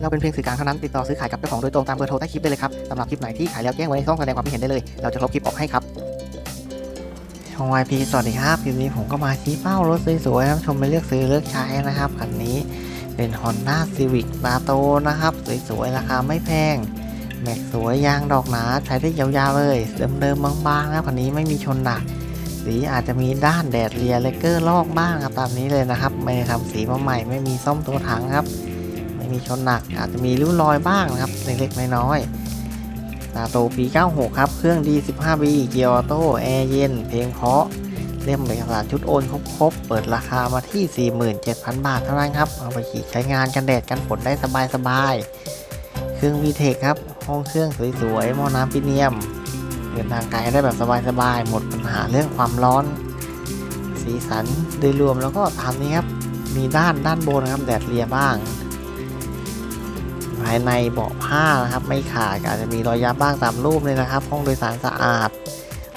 เราเป็นเพียงสื่อกลางเท่านั้นติดต่อซื้อขายกับเจ้าของโดยตรงตามเบอร์โทรใต้คลิปได้เลยครับสำหรับคลิปไหนที่ขายแล้วแจ้งไว้ในช่องแสดงความคิดเห็นได้เลย เราจะลบคลิปออกให้ครับช่อง YP สวัสดีครับคลิปนี้ผมก็มาชี้เป้ารถสวยๆนะชมไปเลือกซื้อเลือกใช้นะครับคันนี้เป็น Honda Civic ตาโตนะครับสวยๆราคาไม่แพงแม็กสวยยางดอกหนาใช้ได้ยาวๆเลยเดิมๆบางๆนะคันนี้ไม่มีชนหนักสีอาจจะมีด้านแดดเลียเลเกอร์ลอกบ้างครับตามนี้เลยนะครับ ไม่ได้ทำสีมาใหม่ไม่มีซ่อมตัวถังครับ มีชนหนักอาจจะมีริ้วรอยบ้างนะครับเล็กๆน้อยๆตาโตปี 96 ครับ เครื่องดี 15B เกียร์ออโต้แอร์เย็น เพลงเพาะเล่มเอกสารชุดโอนครบๆ เปิดราคามาที่ 47,000 บาทเท่านั้นครับ เอาไปขี่ใช้งานกันแดดกันฝนได้สบายๆ เครื่อง VTEC คครับ ห้องเครื่องสวยๆ หม้อน้ำพิเนียม เดินทางไกลได้แบบสบายๆ หมดปัญหาเรื่องความร้อน สีสันโดยรวมแล้วก็ตามนี้ครับ มีด้านด้านบนนะครับ แดดเลียบ้าง ภายในเบาะผ้านะครับ ไม่ขาดอาจจะมีรอยยับบ้างตามรูปเลยนะครับ ห้องโดยสารสะอาด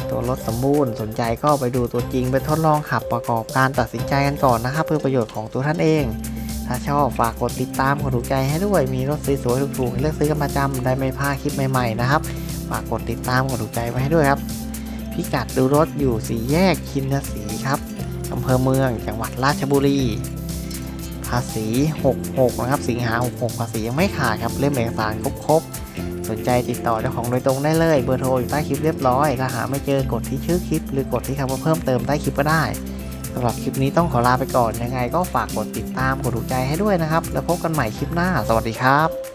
ตัวรถสมบูรณ์สนใจก็ไปดูตัวจริงไปทดลองขับประกอบการตัดสินใจกันก่อนนะครับ เพื่อประโยชน์ของตัวท่านเอง ถ้าชอบฝากกดติดตามกดถูกใจให้ด้วยมีรถสวยๆถูกๆเลือกซื้อกันประจำได้ไม่พลาดคลิปใหม่ๆนะครับฝากกดติดตามกดถูกใจไว้ให้ด้วยครับพิกัดดูรถอยู่สี่แยกคินสีครับอำเภอเมืองจังหวัดราชบุรี ภาษี 66 นะครับ สิงหา 66 ภาษียังไม่ขาดครับ เล่มเอกสารครบๆ สนใจติดต่อเจ้าของโดยตรงได้เลย เบอร์โทรอยู่ใต้คลิปเรียบร้อย ถ้าหาไม่เจอกดที่ชื่อคลิป หรือกดที่คำว่าเพิ่มเติมใต้คลิปก็ได้สำหรับคลิปนี้ต้องขอลาไปก่อน ยังไงก็ฝากกดติดตาม กดถูกใจให้ด้วยนะครับ แล้วพบกันใหม่คลิปหน้า สวัสดีครับ